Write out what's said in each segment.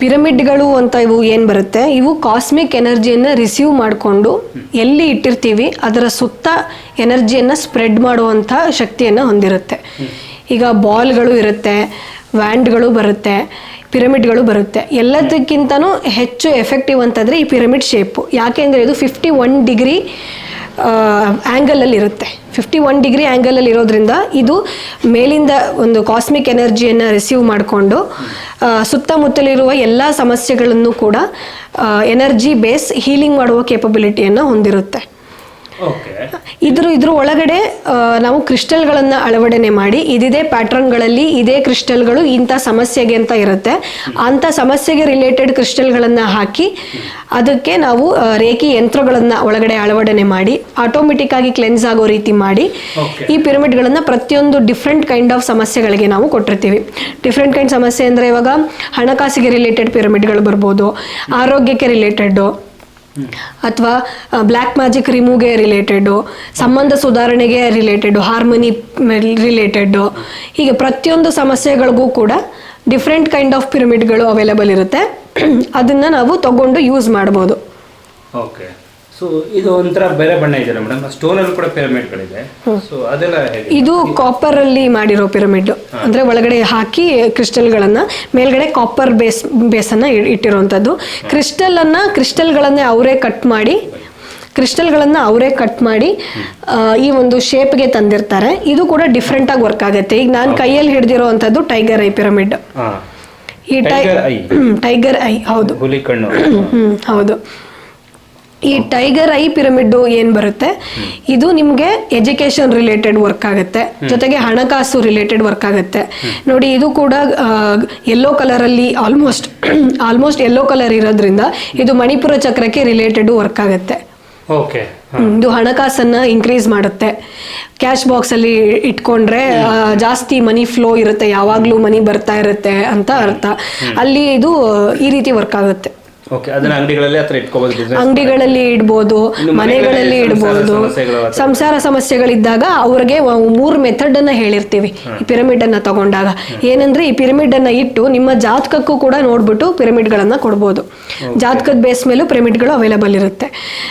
ಪಿರಮಿಡ್ಗಳು ಅಂತ ಇವು ಏನು ಬರುತ್ತೆ? ಇವು ಕಾಸ್ಮಿಕ್ ಎನರ್ಜಿಯನ್ನು ರಿಸೀವ್ ಮಾಡಿಕೊಂಡು ಎಲ್ಲಿ ಇಟ್ಟಿರ್ತೀವಿ, ಅದರ ಸುತ್ತ ಎನರ್ಜಿಯನ್ನು ಸ್ಪ್ರೆಡ್ ಮಾಡುವಂಥ ಶಕ್ತಿಯನ್ನು ಹೊಂದಿರುತ್ತೆ. ಈಗ ಬಾಲ್ಗಳು ಇರುತ್ತೆ, ವ್ಯಾಂಡ್ಗಳು ಬರುತ್ತೆ, ಪಿರಮಿಡ್ಗಳು ಬರುತ್ತೆ. ಎಲ್ಲದಕ್ಕಿಂತನೂ ಹೆಚ್ಚು ಎಫೆಕ್ಟಿವ್ ಅಂತಂದರೆ ಈ ಪಿರಮಿಡ್ ಶೇಪು ಯಾಕೆಂದರೆ ಇದು ಫಿಫ್ಟಿ ಒನ್ ಡಿಗ್ರಿ ಆ್ಯಂಗಲಲ್ಲಿ ಇರುತ್ತೆ ಫಿಫ್ಟಿ ಒನ್ ಡಿಗ್ರಿ ಆ್ಯಂಗಲಲ್ಲಿ ಇರೋದ್ರಿಂದ ಇದು ಮೇಲಿಂದ ಒಂದು ಕಾಸ್ಮಿಕ್ ಎನರ್ಜಿಯನ್ನು ರಿಸೀವ್ ಮಾಡಿಕೊಂಡು ಸುತ್ತಮುತ್ತಲಿರುವ ಎಲ್ಲ ಸಮಸ್ಯೆಗಳನ್ನು ಕೂಡ ಎನರ್ಜಿ ಬೇಸ್ ಹೀಲಿಂಗ್ ಮಾಡುವ ಕೇಪಬಿಲಿಟಿಯನ್ನು ಹೊಂದಿರುತ್ತೆ. ಓಕೆ ಇದ್ರ ಇದ್ರ ಒಳಗಡೆ ನಾವು ಕ್ರಿಸ್ಟಲ್ಗಳನ್ನು ಅಳವಡನೆ ಮಾಡಿ ಇದಿದೆ ಪ್ಯಾಟ್ರನ್ಗಳಲ್ಲಿ ಇದೇ ಕ್ರಿಸ್ಟಲ್ಗಳು ಇಂಥ ಸಮಸ್ಯೆಗೆ ಅಂತ ಇರುತ್ತೆ ಅಂಥ ಸಮಸ್ಯೆಗೆ ರಿಲೇಟೆಡ್ ಕ್ರಿಸ್ಟಲ್ಗಳನ್ನು ಹಾಕಿ ಅದಕ್ಕೆ ನಾವು ರೇಖಿ ಯಂತ್ರಗಳನ್ನು ಒಳಗಡೆ ಅಳವಡನೆ ಮಾಡಿ ಆಟೋಮೆಟಿಕ್ ಆಗಿ ಕ್ಲೆನ್ಸ್ ಆಗೋ ರೀತಿ ಮಾಡಿ. ಈ ಪಿರಮಿಡ್ಗಳನ್ನು ಪ್ರತಿಯೊಂದು ಡಿಫ್ರೆಂಟ್ ಕೈಂಡ್ ಆಫ್ ಸಮಸ್ಯೆಗಳಿಗೆ ನಾವು ಕೊಟ್ಟಿರ್ತೀವಿ ಡಿಫ್ರೆಂಟ್ ಕೈಂಡ್ ಸಮಸ್ಯೆ ಅಂದರೆ ಇವಾಗ ಹಣಕಾಸಿಗೆ ರಿಲೇಟೆಡ್ ಪಿರಮಿಡ್ಗಳು ಬರ್ಬೋದು ಆರೋಗ್ಯಕ್ಕೆ ರಿಲೇಟೆಡ್ಡು ಅಥವಾ ಬ್ಲ್ಯಾಕ್ ಮ್ಯಾಜಿಕ್ ರಿಮೂವ್ಗೆ ರಿಲೇಟೆಡು ಸಂಬಂಧ ಸುಧಾರಣೆಗೆ ರಿಲೇಟೆಡು ಹಾರ್ಮನಿ ರಿಲೇಟೆಡು ಹೀಗೆ ಪ್ರತಿಯೊಂದು ಸಮಸ್ಯೆಗಳಿಗೂ ಕೂಡ ಡಿಫ್ರೆಂಟ್ ಕೈಂಡ್ ಆಫ್ ಪಿರಮಿಡ್ಗಳು ಅವೈಲೇಬಲ್ ಇರುತ್ತೆ. ಅದನ್ನು ನಾವು ತಗೊಂಡು ಯೂಸ್ ಮಾಡ್ಬೋದು. ಓಕೆ ಸೊ ಇದು ಒಂಥರ ಬೇರೆ ಬಣ್ಣ ಇದೆಯಲ್ಲ ಮೇಡಮ್ ಸ್ಟೋನಲ್ಲಿ ಕೂಡ ಪಿರಮಿಡ್ಗಳಿದೆ ಸೊ ಅದೆಲ್ಲ ಹೇಗೆ? ಇದು ಕಾಪರ್ ಅಲ್ಲಿ ಮಾಡಿರೋ ಪಿರಮಿಡ್ ಅಂದ್ರೆ ಒಳಗಡೆ ಹಾಕಿ ಕ್ರಿಸ್ಟಲ್ಗಳನ್ನ ಮೇಲ್ಗಡೆ ಕಾಪರ್ ಬೇಸ್ ಬೇಸನ್ನ ಅನ್ನ ಇಟ್ಟಿರುವಂತದ್ದು ಕ್ರಿಸ್ಟಲ್ ಅನ್ನ ಕ್ರಿಸ್ಟಲ್ಗಳನ್ನೇ ಅವರೇ ಕಟ್ ಮಾಡಿ ಕ್ರಿಸ್ಟಲ್ಗಳನ್ನು ಅವರೇ ಕಟ್ ಮಾಡಿ ಈ ಒಂದು ಶೇಪ್ಗೆ ತಂದಿರ್ತಾರೆ. ಇದು ಕೂಡ ಡಿಫ್ರೆಂಟ್ ಆಗಿ ವರ್ಕ್ ಆಗುತ್ತೆ. ಈಗ ನಾನು ಕೈಯಲ್ಲಿ ಹಿಡಿದಿರುವಂಥದ್ದು ಟೈಗರ್ ಐ ಪಿರಮಿಡ್ ಈ. ಟೈಗರ್ ಐ ಹೌದು. ಹುಲಿ ಕಣ್ಣು. ಹೌದು. ಈ ಟೈಗರ್ ಐ ಪಿರಮಿಡ್ ಏನ್ ಬರುತ್ತೆ? ಇದು ನಿಮ್ಗೆ ಎಜುಕೇಶನ್ ರಿಲೇಟೆಡ್ ವರ್ಕ್ ಆಗುತ್ತೆ. ಜೊತೆಗೆ ಹಣಕಾಸು ರಿಲೇಟೆಡ್ ವರ್ಕ್ ಆಗುತ್ತೆ. ನೋಡಿ ಇದು ಕೂಡ ಯೆಲ್ಲೋ ಕಲರ್ ಅಲ್ಲಿ ಆಲ್ಮೋಸ್ಟ್ ಆಲ್ಮೋಸ್ಟ್ ಯೆಲ್ಲೋ ಕಲರ್ ಇರೋದ್ರಿಂದ ಇದು ಮಣಿಪುರ ಚಕ್ರಕ್ಕೆ ರಿಲೇಟೆಡ್ ವರ್ಕ್ ಆಗುತ್ತೆ. ಓಕೆ ಇದು ಹಣಕಾಸನ್ನ ಇನ್ಕ್ರೀಸ್ ಮಾಡುತ್ತೆ. ಕ್ಯಾಶ್ ಬಾಕ್ಸ್ ಅಲ್ಲಿ ಇಟ್ಕೊಂಡ್ರೆ ಜಾಸ್ತಿ ಮನಿ ಫ್ಲೋ ಇರುತ್ತೆ. ಯಾವಾಗ್ಲೂ ಮನಿ ಬರ್ತಾ ಇರುತ್ತೆ ಅಂತ ಅರ್ಥ. ಅಲ್ಲಿ ಇದು ಈ ರೀತಿ ವರ್ಕ್ ಆಗುತ್ತೆ. ಓಕೆ ಅದನ್ನ ಅಂಗಡಿಗಳಲ್ಲಿ ಹತ್ರ ಇಟ್ಕೋಬಹುದು ಬಿಸ್ನೆಸ್ ಅಂಗಡಿಗಳಲ್ಲಿ ಇಡ್ಬೋದು ಇನ್ನು ಮನೆಗಳಲ್ಲಿ ಮನೆಗಳಲ್ಲಿ ಇಡ್ಬೋದು ಸಂಸಾರ ಸಮಸ್ಯೆಗಳು ಅಥವಾ- ಸಂಸಾರ ಸಮಸ್ಯೆಗಳಿದ್ದಾಗ ಅವ್ರಿಗೆ ಮೂರು ಮೆಥಡ್ ಅನ್ನ ಹೇಳಿರ್ತೀವಿ ಈ ಪಿರಮಿಡ್ ಅನ್ನ ತಗೊಂಡಾಗ. ಏನಂದ್ರೆ ಈ ಪಿರಮಿಡ್ ಅನ್ನ ಇಟ್ಟು ನಿಮ್ಮ ಜಾತಕಕ್ಕೂ ಕೂಡ ನೋಡ್ಬಿಟ್ಟು ಪಿರಮಿಡ್ ಗಳನ್ನ ಕೊಡ್ಬೋದು ಜಾತಕದ ಬೇಸ್ ಮೇಲೂ ಪಿರಮಿಡ್ಗಳು ಅವೈಲೇಬಲ್ ಇರುತ್ತೆ.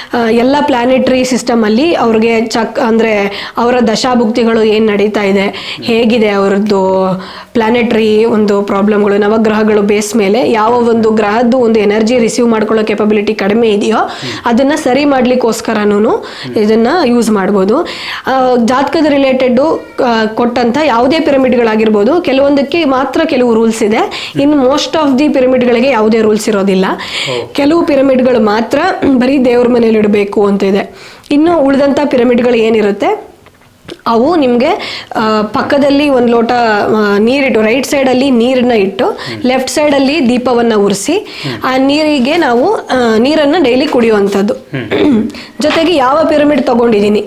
ಆ, ಎಲ್ಲ ಪ್ಲಾನೆಟರಿ ಸಿಸ್ಟಮ್ ಅಲ್ಲಿ ಅವ್ರಿಗೆ ಚಕ್ ಅಂದ್ರೆ ಅವರ ದಶಾಭುಕ್ತಿಗಳು ಏನ್ ನಡೀತಾ ಇದೆ ಹೇಗಿದೆ ಅವರದ್ದು ಪ್ಲಾನೆಟರಿ ಒಂದು ಪ್ರಾಬ್ಲಮ್ಗಳು ನವಗ್ರಹಗಳು ಬೇಸ್ ಮೇಲೆ ಯಾವ ಒಂದು ಗ್ರಹದ್ದು ಒಂದು ಎನರ್ಜಿ ರಿಸೀವ್ ಮಾಡ್ಕೊಳ್ಳೋ ಕೆಪಬಿಲಿಟಿ ಕಡಿಮೆ ಇದೆಯೋ ಅದನ್ನು ಸರಿ ಮಾಡಲಿಕ್ಕೋಸ್ಕರನೂ ಇದನ್ನು ಯೂಸ್ ಮಾಡ್ಬೋದು. ಜಾತಕದ ರಿಲೇಟೆಡ್ ಕೊಟ್ಟಂಥ ಯಾವುದೇ ಪಿರಮಿಡ್ಗಳಾಗಿರ್ಬೋದು ಕೆಲವೊಂದಕ್ಕೆ ಮಾತ್ರ ಕೆಲವು ರೂಲ್ಸ್ ಇದೆ. ಇನ್ನು ಮೋಸ್ಟ್ ಆಫ್ ದಿ ಪಿರಮಿಡ್ಗಳಿಗೆ ಯಾವುದೇ ರೂಲ್ಸ್ ಇರೋದಿಲ್ಲ. ಕೆಲವು ಪಿರಮಿಡ್ಗಳು ಮಾತ್ರ ಬರೀ ದೇವ್ರ ಮನೇಲಿ ಇಡಬೇಕು ಅಂತ ಇದೆ. ಇನ್ನು ಉಳಿದಂಥ ಪಿರಮಿಡ್ಗಳು ಏನಿರುತ್ತೆ? ಅವು ನಿಮಗೆ ಪಕ್ಕದಲ್ಲಿ ಒಂದು ಲೋಟ ನೀರಿಟ್ಟು ರೈಟ್ ಸೈಡಲ್ಲಿ ನೀರನ್ನ ಇಟ್ಟು ಲೆಫ್ಟ್ ಸೈಡಲ್ಲಿ ದೀಪವನ್ನು ಉರಿಸಿ ಆ ನೀರಿಗೆ ನಾವು ನೀರನ್ನು ಡೈಲಿ ಕುಡಿಯುವಂಥದ್ದು. ಜೊತೆಗೆ ಯಾವ ಪಿರಮಿಡ್ ತಗೊಂಡಿದ್ದೀನಿ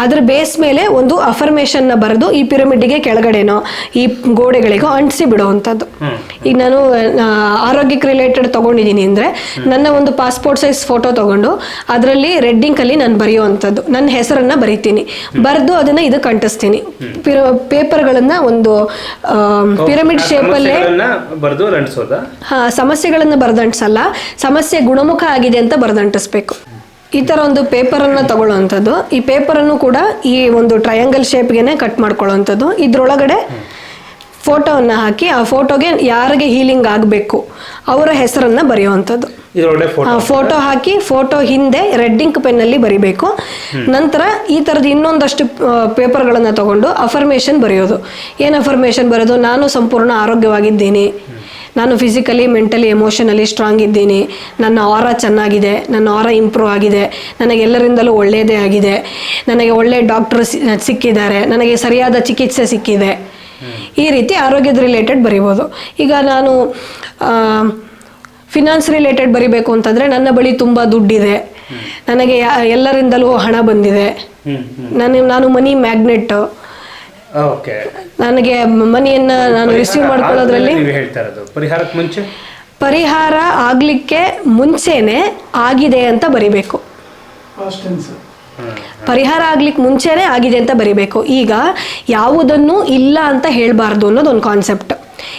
ಅದ್ರ ಬೇಸ್ ಮೇಲೆ ಒಂದು ಅಫರ್ಮೇಷನ್ನ ಬರೆದು ಈ ಪಿರಮಿಡ್ಗೆ ಕೆಳಗಡೆನೋ ಈ ಗೋಡೆಗಳಿಗೋ ಅಂಟಿಸಿ ಬಿಡುವಂಥದ್ದು. ಈಗ ನಾನು ಆರೋಗ್ಯಕ್ಕೆ ರಿಲೇಟೆಡ್ ತಗೊಂಡಿದ್ದೀನಿ ಅಂದರೆ ನನ್ನ ಒಂದು ಪಾಸ್ಪೋರ್ಟ್ ಸೈಜ್ ಫೋಟೋ ತಗೊಂಡು ಅದರಲ್ಲಿ ರೆಡ್ ಇಂಕಲ್ಲಿ ನಾನು ಬರೆಯುವಂಥದ್ದು. ನನ್ನ ಹೆಸರನ್ನ ಬರಿತೀನಿ. ಬರೆದು ಅದನ್ನ ಇದಕ್ಕೆ ಅಂಟಿಸ್ತೀನಿ ಪಿರ ಪೇಪರ್ಗಳನ್ನು ಒಂದು ಪಿರಮಿಡ್ ಶೇಪಲ್ಲೇ ಹಾ ಸಮಸ್ಯೆಗಳನ್ನು ಬರೆದಂಟಿಸಲ್ಲ. ಸಮಸ್ಯೆ ಗುಣಮುಖ ಆಗಿದೆ ಅಂತ ಬರೆದಂಟಿಸ್ಬೇಕು. ಈ ಥರ ಒಂದು ಪೇಪರನ್ನು ತಗೊಳ್ಳುವಂಥದ್ದು. ಈ ಪೇಪರನ್ನು ಕೂಡ ಈ ಒಂದು ಟ್ರಯಾಂಗಲ್ ಶೇಪ್ಗೆನೆ ಕಟ್ ಮಾಡ್ಕೊಳ್ಳುವಂಥದ್ದು. ಇದ್ರೊಳಗಡೆ ಫೋಟೋವನ್ನು ಹಾಕಿ ಆ ಫೋಟೋಗೆ ಯಾರಿಗೆ ಹೀಲಿಂಗ್ ಆಗಬೇಕು ಅವರ ಹೆಸರನ್ನು ಬರೆಯುವಂಥದ್ದು. ಫೋಟೋ ಫೋಟೋ ಹಾಕಿ ಫೋಟೋ ಹಿಂದೆ ರೆಡ್ ಇಂಕ್ ಪೆನ್ನಲ್ಲಿ ಬರಿಬೇಕು. ನಂತರ ಈ ಥರದ ಇನ್ನೊಂದಷ್ಟು ಪೇಪರ್ಗಳನ್ನು ತಗೊಂಡು ಅಫರ್ಮೇಷನ್ ಬರೆಯೋದು. ಏನು ಅಫರ್ಮೇಷನ್ ಬರೆಯೋದು ನಾನು ಸಂಪೂರ್ಣ ಆರೋಗ್ಯವಾಗಿದ್ದೀನಿ ನಾನು ಫಿಸಿಕಲಿ ಮೆಂಟಲಿ ಎಮೋಷನಲಿ ಸ್ಟ್ರಾಂಗ್ ಇದ್ದೀನಿ. ನನ್ನ ಆರ ಚೆನ್ನಾಗಿದೆ. ನನ್ನ ಆರ ಇಂಪ್ರೂವ್ ಆಗಿದೆ. ನನಗೆ ಎಲ್ಲರಿಂದಲೂ ಒಳ್ಳೆಯದೇ ಆಗಿದೆ. ನನಗೆ ಒಳ್ಳೆ ಡಾಕ್ಟರ್ ಸಿಕ್ಕಿದ್ದಾರೆ. ನನಗೆ ಸರಿಯಾದ ಚಿಕಿತ್ಸೆ ಸಿಕ್ಕಿದೆ. ಈ ರೀತಿ ಆರೋಗ್ಯದ ರಿಲೇಟೆಡ್ ಬರಿಬೋದು. ಈಗ ನಾನು ಫಿನಾನ್ಸ್ ರಿಲೇಟೆಡ್ ಬರಿಬೇಕು ಅಂತಂದರೆ ನನ್ನ ಬಳಿ ತುಂಬ ದುಡ್ಡಿದೆ. ನನಗೆ ಎಲ್ಲರಿಂದಲೂ ಹಣ ಬಂದಿದೆ. ಹ್ಮ್ ಹ್ಮ್. ನಾನು ನಾನು ಮನಿ ಮ್ಯಾಗ್ನೆಟ್ ಓಕೆ ನನಗೆ ಮನಿಯನ್ನ ನಾನು ರಿಸೀವ್ ಮಾಡ್ಕೊಳ್ಳೋದ್ರಲ್ಲಿ ನೀವು ಹೇಳ್ತಾ ಇರೋದು. ಪರಿಹಾರಕ್ಕೆ ಮುಂಚೆ? ಪರಿಹಾರ ಆಗಲಿಕ್ಕೆ ಮುಂಚೆನೆ ಆಗಿದೆ ಅಂತ ಬರಿಬೇಕು. ಪರಿಹಾರ ಆಗ್ಲಿಕ್ಕೆ ಮುಂಚೆನೆ ಆಗಿದೆ ಅಂತ ಬರಿಬೇಕು. ಈಗ ಯಾವುದನ್ನು ಇಲ್ಲ ಅಂತ ಹೇಳಬಾರ್ದು ಅನ್ನೋದು ಒಂದು ಕಾನ್ಸೆಪ್ಟ್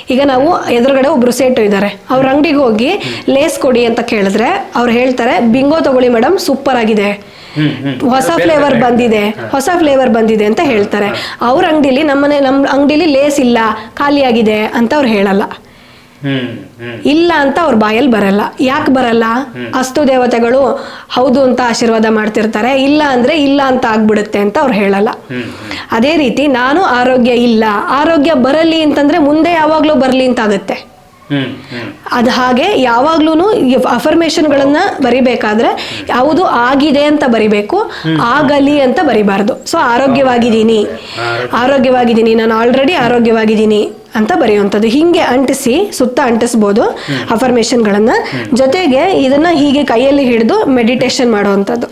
ಈಗ ನಾವು ಎದುರುಗಡೆ ಒಬ್ರು ಸೇಟ್ ಇದ್ದಾರೆ. ಅವ್ರ ಅಂಗಡಿಗೆ ಹೋಗಿ ಲೇಸ್ ಕೊಡಿ ಅಂತ ಕೇಳಿದ್ರೆ ಅವ್ರು ಹೇಳ್ತಾರೆ ಬಿಂಗೋ ತಗೊಳ್ಳಿ ಮೇಡಮ್ ಸೂಪರ್ ಆಗಿದೆ. ಹೊಸ ಫ್ಲೇವರ್ ಬಂದಿದೆ. ಹೊಸ ಫ್ಲೇವರ್ ಬಂದಿದೆ ಅಂತ ಹೇಳ್ತಾರೆ. ಅವ್ರ ಅಂಗಡಿಲಿ ನಮ್ಮನೆ ನಮ್ಮ ಅಂಗಡಿಲಿ ಲೇಸ್ ಇಲ್ಲ ಖಾಲಿಯಾಗಿದೆ ಅಂತ ಅವ್ರು ಹೇಳಲ್ಲ. ಇಲ್ಲ ಅಂತ ಅವ್ರ ಬಾಯಲ್ಲಿ ಬರಲ್ಲ. ಯಾಕೆ ಬರಲ್ಲ? ಅಸ್ತು ದೇವತೆಗಳು ಹೌದು ಅಂತ ಆಶೀರ್ವಾದ ಮಾಡ್ತಿರ್ತಾರೆ. ಇಲ್ಲ ಅಂದ್ರೆ ಇಲ್ಲ ಅಂತ ಆಗ್ಬಿಡುತ್ತೆ ಅಂತ ಅವ್ರು ಹೇಳಲ್ಲ. ಅದೇ ರೀತಿ ನಾನು ಆರೋಗ್ಯ ಇಲ್ಲ. ಆರೋಗ್ಯ ಬರಲಿ ಅಂತಂದ್ರೆ ಮುಂದೆ ಯಾವಾಗ್ಲೂ ಬರಲಿ ಅಂತ ಆಗುತ್ತೆ. ಅದು ಹಾಗೆ ಯಾವಾಗ್ಲೂ ಅಫರ್ಮೇಷನ್ಗಳನ್ನ ಬರಿಬೇಕಾದ್ರೆ ಯಾವುದು ಆಗಿದೆ ಅಂತ ಬರಿಬೇಕು ಆಗಲಿ ಅಂತ ಬರಿಬಾರ್ದು. ಸೊ ಆರೋಗ್ಯವಾಗಿದ್ದೀನಿ. ಆರೋಗ್ಯವಾಗಿದ್ದೀನಿ. ನಾನು ಆಲ್ರೆಡಿ ಆರೋಗ್ಯವಾಗಿದ್ದೀನಿ ಅಂತ ಬರೆಯುವಂಥದ್ದು. ಹಿಂಗೆ ಅಂಟಿಸಿ ಸುತ್ತ ಅಂಟಿಸ್ಬೋದು ಅಫರ್ಮೇಷನ್ಗಳನ್ನ ಜೊತೆಗೆ ಇದನ್ನ ಹೀಗೆ ಕೈಯಲ್ಲಿ ಹಿಡಿದು ಮೆಡಿಟೇಷನ್ ಮಾಡುವಂಥದ್ದು.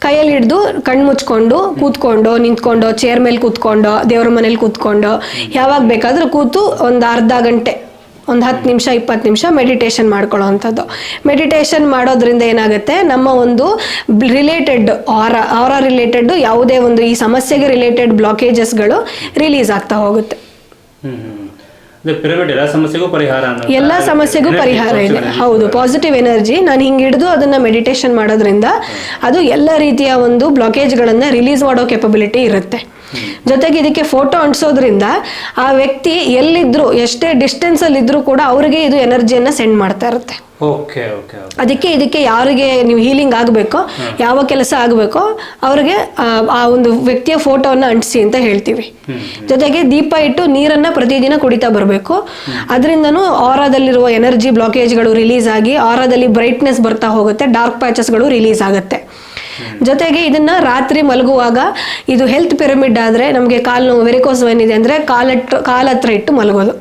ಕೈಯಲ್ಲಿ ಹಿಡಿದು ಕಣ್ಣು ಮುಚ್ಕೊಂಡು ಕೂತ್ಕೊಂಡು ನಿಂತ್ಕೊಂಡು ಚೇರ್ ಮೇಲೆ ಕೂತ್ಕೊಂಡು ದೇವ್ರ ಮನೇಲಿ ಕೂತ್ಕೊಂಡು ಯಾವಾಗ ಬೇಕಾದ್ರೂ ಕೂತು ಒಂದು ಅರ್ಧ ಗಂಟೆ ಒಂದು ಹತ್ತು ನಿಮಿಷ ಇಪ್ಪತ್ತು ನಿಮಿಷ ಮೆಡಿಟೇಷನ್ ಮಾಡ್ಕೊಳ್ಳೋ ಅಂಥದ್ದು ಮೆಡಿಟೇಷನ್ ಮಾಡೋದ್ರಿಂದ ಏನಾಗುತ್ತೆ? ನಮ್ಮ ಒಂದು ರಿಲೇಟೆಡ್ ಆರ ಆರ ರಿಲೇಟೆಡ್ ಯಾವುದೇ ಒಂದು ಈ ಸಮಸ್ಯೆಗೆ ರಿಲೇಟೆಡ್ ಬ್ಲಾಕೇಜಸ್ಗಳು ರಿಲೀಸ್ ಆಗ್ತಾ ಹೋಗುತ್ತೆ ಹ್ಮ್ ಹ್ಮ್ ಅದೇ ಪಿರಮಿಡ್ ಎಲ್ಲ ಸಮಸ್ಯೆಗೂ ಪರಿಹಾರ ಅನ್ನೋ ಎಲ್ಲ ಸಮಸ್ಯೆಗೂ ಪರಿಹಾರ ಇದೆ. ಹೌದು ಪಾಸಿಟಿವ್ ಎನರ್ಜಿ ನಾನು ಹಿಂಗೆ ಹಿಡಿದು ಅದನ್ನ ಮೆಡಿಟೇಷನ್ ಮಾಡೋದ್ರಿಂದ ಅದು ಎಲ್ಲ ರೀತಿಯ ಒಂದು ಬ್ಲಾಕೇಜ್ಗಳನ್ನ ರಿಲೀಸ್ ಮಾಡೋ ಕೆಪಬಿಲಿಟಿ ಇರುತ್ತೆ. ಜೊತೆಗೆ ಇದಕ್ಕೆ ಫೋಟೋ ಅಂಟಿಸೋದ್ರಿಂದ ಆ ವ್ಯಕ್ತಿ ಎಲ್ಲಿದ್ರು ಎಷ್ಟೇ ಡಿಸ್ಟೆನ್ಸ್ ಅಲ್ಲಿ ಇದ್ರೂ ಕೂಡ ಅವರಿಗೆ ಇದು ಎನರ್ಜಿಯನ್ನ ಸೆಂಡ್ ಮಾಡ್ತಾ ಇರುತ್ತೆ. ಅದಕ್ಕೆ ಇದಕ್ಕೆ ಯಾರಿಗೆ ನೀವು ಹೀಲಿಂಗ್ ಆಗಬೇಕು ಯಾವ ಕೆಲಸ ಆಗಬೇಕೋ ಅವ್ರಿಗೆ ಆ, ಆ ಒಂದು ವ್ಯಕ್ತಿಯ ಫೋಟೋವನ್ನು ಅಂಟಿಸಿ ಅಂತ ಹೇಳ್ತೀವಿ. ಜೊತೆಗೆ ದೀಪ ಇಟ್ಟು ನೀರನ್ನ ಪ್ರತಿದಿನ ಕುಡಿತಾ ಬರಬೇಕು. ಅದರಿಂದನೂ ಆರಾದಲ್ಲಿರುವ ಎನರ್ಜಿ ಬ್ಲಾಕೇಜ್ಗಳು ರಿಲೀಸ್ ಆಗಿ ಆರಾದಲ್ಲಿ ಬ್ರೈಟ್ನೆಸ್ ಬರ್ತಾ ಹೋಗುತ್ತೆ ಡಾರ್ಕ್ ಪ್ಯಾಚಸ್ಗಳು ರಿಲೀಸ್ ಆಗುತ್ತೆ. ಜೊತೆಗೆ ಇದನ್ನ ರಾತ್ರಿ ಮಲಗುವಾಗ ಇದು ಹೆಲ್ತ್ ಪಿರಮಿಡ್ ಆದ್ರೆ ನಮಗೆ ಕಾಲು ನೋವು ವೆರಿಕೋಸ್ ವೈನ್ ಇದೆ ಅಂದ್ರೆ ಕಾಲಟ್ಟು ಕಾಲ ಹತ್ರ ಇಟ್ಟು ಮಲಗೋದು.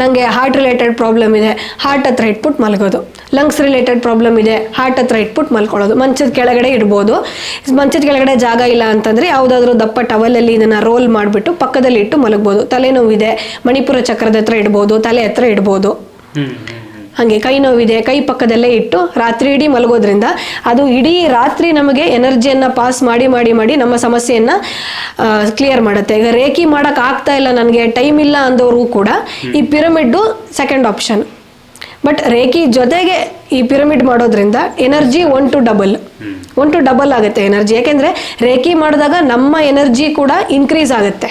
ನನಗೆ ಹಾರ್ಟ್ ರಿಲೇಟೆಡ್ ಪ್ರಾಬ್ಲಮ್ ಇದೆ ಹಾರ್ಟ್ ಹತ್ರ ಇಟ್ಬಿಟ್ಟು ಮಲಗೋದು. ಲಂಗ್ಸ್ ರಿಲೇಟೆಡ್ ಪ್ರಾಬ್ಲಮ್ ಇದೆ ಹಾರ್ಟ್ ಹತ್ರ ಇಟ್ಬಿಟ್ಟು ಮಲ್ಕೊಳ್ಳೋದು. ಮಂಚದ ಕೆಳಗಡೆ ಇಡ್ಬೋದು. ಮಂಚದ ಕೆಳಗಡೆ ಜಾಗ ಇಲ್ಲ ಅಂತಂದ್ರೆ ಯಾವುದಾದ್ರೂ ದಪ್ಪ ಟವಲಲ್ಲಿ ಇದನ್ನ ರೋಲ್ ಮಾಡಿಬಿಟ್ಟು ಪಕ್ಕದಲ್ಲಿ ಇಟ್ಟು ಮಲಗ್ಬೋದು. ತಲೆನೋವಿದೆ ಮಣಿಪುರ ಚಕ್ರದ ಹತ್ರ ಇಡ್ಬೋದು ತಲೆ ಹತ್ರ ಇಡ್ಬೋದು. ಹಾಗೆ ಕೈ ನೋವಿದೆ ಕೈ ಪಕ್ಕದಲ್ಲೇ ಇಟ್ಟು ರಾತ್ರಿ ಇಡೀ ಮಲಗೋದ್ರಿಂದ ಅದು ಇಡೀ ರಾತ್ರಿ ನಮಗೆ ಎನರ್ಜಿಯನ್ನ ಪಾಸ್ ಮಾಡಿ ಮಾಡಿ ಮಾಡಿ ನಮ್ಮ ಸಮಸ್ಯೆಯನ್ನ ಕ್ಲಿಯರ್ ಮಾಡುತ್ತೆ. ಈಗ ರೇಖಿ ಮಾಡಕ್ ಆಗ್ತಾ ಇಲ್ಲ ನನಗೆ ಟೈಮ್ ಇಲ್ಲ ಅಂದವರು ಕೂಡ ಈ pyramid second option but reiki ಜೊತೆಗೆ ಈ ಪಿರಮಿಡ್ ಮಾಡೋದ್ರಿಂದ energy one two double one two double ಆಗುತ್ತೆ ಎನರ್ಜಿ. ಯಾಕೆಂದ್ರೆ ರೇಖಿ ಮಾಡಿದಾಗ ನಮ್ಮ ಎನರ್ಜಿ ಕೂಡ ಇನ್ಕ್ರೀಸ್ ಆಗುತ್ತೆ.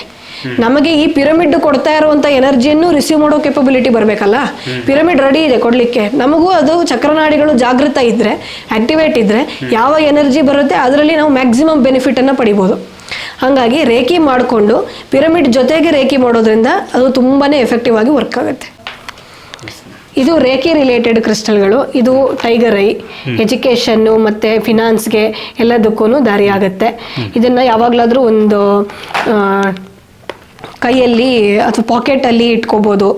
ನಮಗೆ ಈ ಪಿರಮಿಡ್ ಕೊಡ್ತಾ ಇರುವಂತ ಎನರ್ಜಿಯನ್ನು ರಿಸೀವ್ ಮಾಡೋ ಕೆಪಬಿಲಿಟಿ ಬರಬೇಕಲ್ಲ? ಪಿರಮಿಡ್ ರೆಡಿ ಇದೆ ಕೊಡ್ಲಿಕ್ಕೆ. ನಮಗೂ ಅದು ಚಕ್ರನಾಡಿಗಳು ಜಾಗೃತ ಇದ್ರೆ ಆಕ್ಟಿವೇಟ್ ಇದ್ರೆ ಯಾವ ಎನರ್ಜಿ ಬರುತ್ತೆ ಅದರಲ್ಲಿ ನಾವು ಮ್ಯಾಕ್ಸಿಮಮ್ ಬೆನಿಫಿಟ್ ಅನ್ನ ಪಡಿಬಹುದು ಹಾಗಾಗಿ ರೇಖಿ ಮಾಡಿಕೊಂಡು ಪಿರಮಿಡ್ ಜೊತೆಗೆ ರೇಖಿ ಮಾಡೋದ್ರಿಂದ ಅದು ತುಂಬಾನೇ ಎಫೆಕ್ಟಿವ್ ಆಗಿ ವರ್ಕ್ ಆಗುತ್ತೆ. ಇದು ರೇಖಿ ರಿಲೇಟೆಡ್ ಕ್ರಿಸ್ಟಲ್ಗಳು ಇದು ಟೈಗರ್ ಐ ಎಜುಕೇಷನ್ನು ಮತ್ತು ಫಿನಾನ್ಸ್ಗೆ ಎಲ್ಲದಕ್ಕೂ ದಾರಿ ಆಗುತ್ತೆ ಇದನ್ನು ಯಾವಾಗಲಾದರೂ ಒಂದು ಕೈಯಲ್ಲಿ ಅಥವಾ ಪಾಕೆಟಲ್ಲಿ ಇಟ್ಕೋಬೋದು.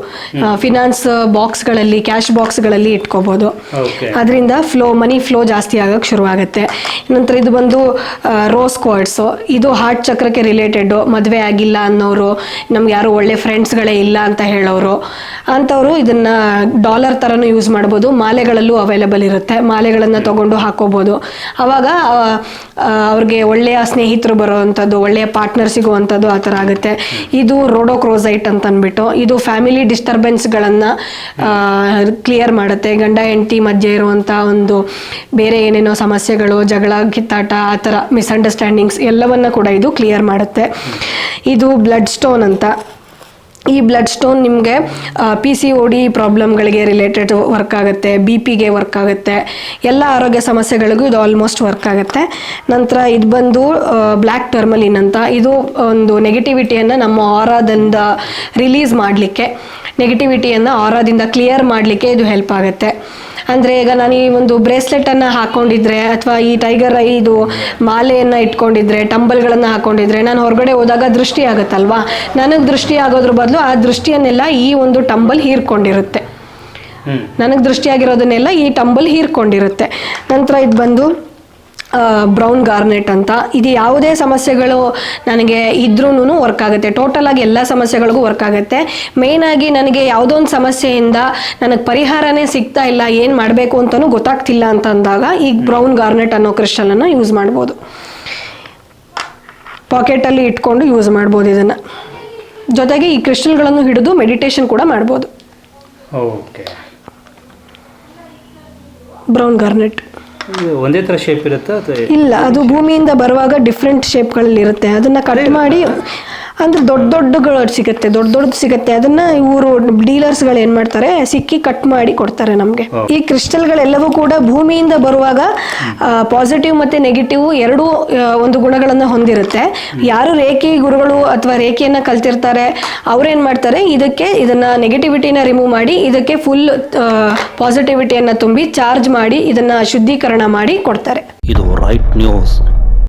ಫಿನಾನ್ಸ್ ಬಾಕ್ಸ್ಗಳಲ್ಲಿ ಕ್ಯಾಶ್ ಬಾಕ್ಸ್ಗಳಲ್ಲಿ ಇಟ್ಕೋಬೋದು. ಇಟ್ಕೋಬಹುದು ಅದರಿಂದ ಫ್ಲೋ ಮನಿ ಫ್ಲೋ ಜಾಸ್ತಿ ಆಗಕ್ಕೆ ಶುರುವಾಗುತ್ತೆ. ನಂತರ ಇದು ಬಂದು ರೋಸ್ ಕ್ವಾರ್ಡ್ಸ್ ಇದು ಹಾರ್ಟ್ ಚಕ್ರಕ್ಕೆ ರಿಲೇಟೆಡ್ ಮದುವೆ ಆಗಿಲ್ಲ ಅನ್ನೋರು ನಮ್ಗೆ ಯಾರು ಒಳ್ಳೆ ಫ್ರೆಂಡ್ಸ್ಗಳೇ ಇಲ್ಲ ಅಂತ ಹೇಳೋರು ಅಂಥವ್ರು ಇದನ್ನ ಡಾಲರ್ ಥರನೂ ಯೂಸ್ ಮಾಡ್ಬೋದು. ಮಾಲೆಗಳಲ್ಲೂ ಅವೈಲಬಲ್ ಇರುತ್ತೆ. ಮಾಲೆಗಳನ್ನು ತಗೊಂಡು ಹಾಕೋಬೋದು. ಅವಾಗ ಅವ್ರಿಗೆ ಒಳ್ಳೆಯ ಸ್ನೇಹಿತರು ಬರೋವಂಥದ್ದು ಒಳ್ಳೆಯ ಪಾರ್ಟ್ನರ್ ಸಿಗುವಂಥದ್ದು ಆ ಥರ ಆಗುತ್ತೆ. ಇದು ರೋಡೋಕ್ರೋಸೈಟ್ ಅಂತ ಅಂದ್ಬಿಟ್ಟು ಇದು ಫ್ಯಾಮಿಲಿ ಡಿಸ್ಟರ್ಬೆನ್ಸ್ಗಳನ್ನು ಕ್ಲಿಯರ್ ಮಾಡುತ್ತೆ. ಗಂಡ, ಹೆಂಡತಿ ಮಧ್ಯೆ ಇರುವಂಥ ಒಂದು ಬೇರೆ ಏನೇನೋ ಸಮಸ್ಯೆಗಳು, ಜಗಳ, ಕಿತ್ತಾಟ, ಆ ಥರ ಮಿಸ್ಅಂಡರ್ಸ್ಟ್ಯಾಂಡಿಂಗ್ಸ್ ಎಲ್ಲವನ್ನ ಕೂಡ ಇದು ಕ್ಲಿಯರ್ ಮಾಡುತ್ತೆ. ಇದು ಬ್ಲಡ್ ಸ್ಟೋನ್ ಅಂತ. ಈ ಬ್ಲಡ್ ಸ್ಟೋನ್ ನಿಮಗೆ ಪಿ ಸಿ ಒ ಡಿ ಪ್ರಾಬ್ಲಮ್ಗಳಿಗೆ ರಿಲೇಟೆಡ್ ವರ್ಕ್ ಆಗುತ್ತೆ ಬಿ ಪಿಗೆ ವರ್ಕ್ ಆಗುತ್ತೆ, ಎಲ್ಲ ಆರೋಗ್ಯ ಸಮಸ್ಯೆಗಳಿಗೂ ಇದು ಆಲ್ಮೋಸ್ಟ್ ವರ್ಕ್ ಆಗುತ್ತೆ. ನಂತರ ಇದು ಬಂದು ಬ್ಲ್ಯಾಕ್ ಟರ್ಮಲಿನ್ ಅಂತ, ಇದು ಒಂದು ನೆಗೆಟಿವಿಟಿಯನ್ನು ನಮ್ಮ ಆರಾದಿಂದ ರಿಲೀಸ್ ಮಾಡಲಿಕ್ಕೆ ನೆಗೆಟಿವಿಟಿಯನ್ನು ಆರಾದಿಂದ ಕ್ಲಿಯರ್ ಮಾಡಲಿಕ್ಕೆ ಇದು ಹೆಲ್ಪ್ ಆಗುತ್ತೆ. ಅಂದರೆ ಈಗ ನಾನು ಈ ಒಂದು ಬ್ರೇಸ್ಲೆಟನ್ನು ಹಾಕೊಂಡಿದ್ರೆ ಅಥವಾ ಈ ಟೈಗರ್ ಐ ಇದು ಮಾಲೆಯನ್ನು ಇಟ್ಕೊಂಡಿದ್ರೆ ಟಂಬಲ್ಗಳನ್ನು ಹಾಕೊಂಡಿದ್ರೆ ನಾನು ಹೊರಗಡೆ ಹೋದಾಗ ದೃಷ್ಟಿ ಆಗುತ್ತಲ್ವಾ? ನನಗೆ ದೃಷ್ಟಿ ಆಗೋದ್ರ ಬದಲು ಆ ದೃಷ್ಟಿಯನ್ನೆಲ್ಲ ಈ ಒಂದು ಟಂಬಲ್ ಹೀರ್ಕೊಂಡಿರುತ್ತೆ. ನನಗೆ ದೃಷ್ಟಿಯಾಗಿರೋದನ್ನೆಲ್ಲ ಈ ಟಂಬಲ್ ಹೀರ್ಕೊಂಡಿರುತ್ತೆ. ನಂತರ ಇದು ಬಂದು ಬ್ರೌನ್ ಗಾರ್ನೆಟ್ ಅಂತ. ಇದು ಯಾವುದೇ ಸಮಸ್ಯೆಗಳು ನನಗೆ ಇದ್ರೂ ವರ್ಕ್ ಆಗುತ್ತೆ. ಟೋಟಲ್ ಆಗಿ ಎಲ್ಲ ಸಮಸ್ಯೆಗಳಿಗೂ ವರ್ಕ್ ಆಗುತ್ತೆ. ಮೇಯ್ನ್ ಆಗಿ ನನಗೆ ಯಾವುದೋ ಒಂದು ಸಮಸ್ಯೆಯಿಂದ ನನಗೆ ಪರಿಹಾರನೇ ಸಿಗ್ತಾ ಇಲ್ಲ ಏನು ಮಾಡಬೇಕು ಅಂತಲೂ ಗೊತ್ತಾಗ್ತಿಲ್ಲ ಅಂತ ಅಂದಾಗ ಈ ಬ್ರೌನ್ ಗಾರ್ನೆಟ್ ಅನ್ನೋ ಕ್ರಿಸ್ಟಲನ್ನು ಯೂಸ್ ಮಾಡ್ಬೋದು. ಪಾಕೆಟಲ್ಲಿ ಇಟ್ಕೊಂಡು ಯೂಸ್ ಮಾಡ್ಬೋದು ಇದನ್ನು. ಜೊತೆಗೆ ಈ ಕ್ರಿಸ್ಟಲ್ಗಳನ್ನು ಹಿಡಿದು ಮೆಡಿಟೇಷನ್ ಕೂಡ ಮಾಡ್ಬೋದು. ಬ್ರೌನ್ ಗಾರ್ನೆಟ್ ಇದು ಒಂದೇ ಥರ ಶೇಪ್ ಇರುತ್ತಾ ಅಥವಾ ಇಲ್ಲ ಅದು ಭೂಮಿಯಿಂದ ಬರುವಾಗ ಡಿಫ್ರೆಂಟ್ ಶೇಪ್ಗಳಲ್ಲಿ ಇರುತ್ತೆ. ಅದನ್ನ ಕಟ್ ಮಾಡಿ ಅಂದ್ರೆ ದೊಡ್ಡ ದೊಡ್ಡಗಳು ಸಿಗುತ್ತೆ ದೊಡ್ಡ ದೊಡ್ಡದು ಸಿಗುತ್ತೆ. ಅದನ್ನ ಇವರು ಡೀಲರ್ಸ್ಗಳು ಏನ್ ಮಾಡ್ತಾರೆ? ಸಿಕ್ಕಿ ಕಟ್ ಮಾಡಿ ಕೊಡ್ತಾರೆ ನಮಗೆ. ಈ ಕ್ರಿಸ್ಟಲ್ಗಳೆಲ್ಲವೂ ಕೂಡ ಭೂಮಿಯಿಂದ ಬರುವಾಗ ಪಾಸಿಟಿವ್ ಮತ್ತೆ ನೆಗೆಟಿವ್ ಎರಡೂ ಒಂದು ಗುಣಗಳನ್ನ ಹೊಂದಿರುತ್ತೆ. ಯಾರು ರೇಖಿ ಗುರುಗಳು ಅಥವಾ ರೇಖೆಯನ್ನ ಕಲ್ತಿರ್ತಾರೆ ಅವ್ರೇನ್ ಮಾಡ್ತಾರೆ? ಇದಕ್ಕೆ ಇದನ್ನ ನೆಗೆಟಿವಿಟಿನ ರಿಮೂವ್ ಮಾಡಿ ಇದಕ್ಕೆ ಫುಲ್ ಪಾಸಿಟಿವಿಟಿಯನ್ನ ತುಂಬಿ ಚಾರ್ಜ್ ಮಾಡಿ ಇದನ್ನ ಶುದ್ಧೀಕರಣ ಮಾಡಿ ಕೊಡ್ತಾರೆ. ಇದು ರೈಟ್ ನ್ಯೂಸ್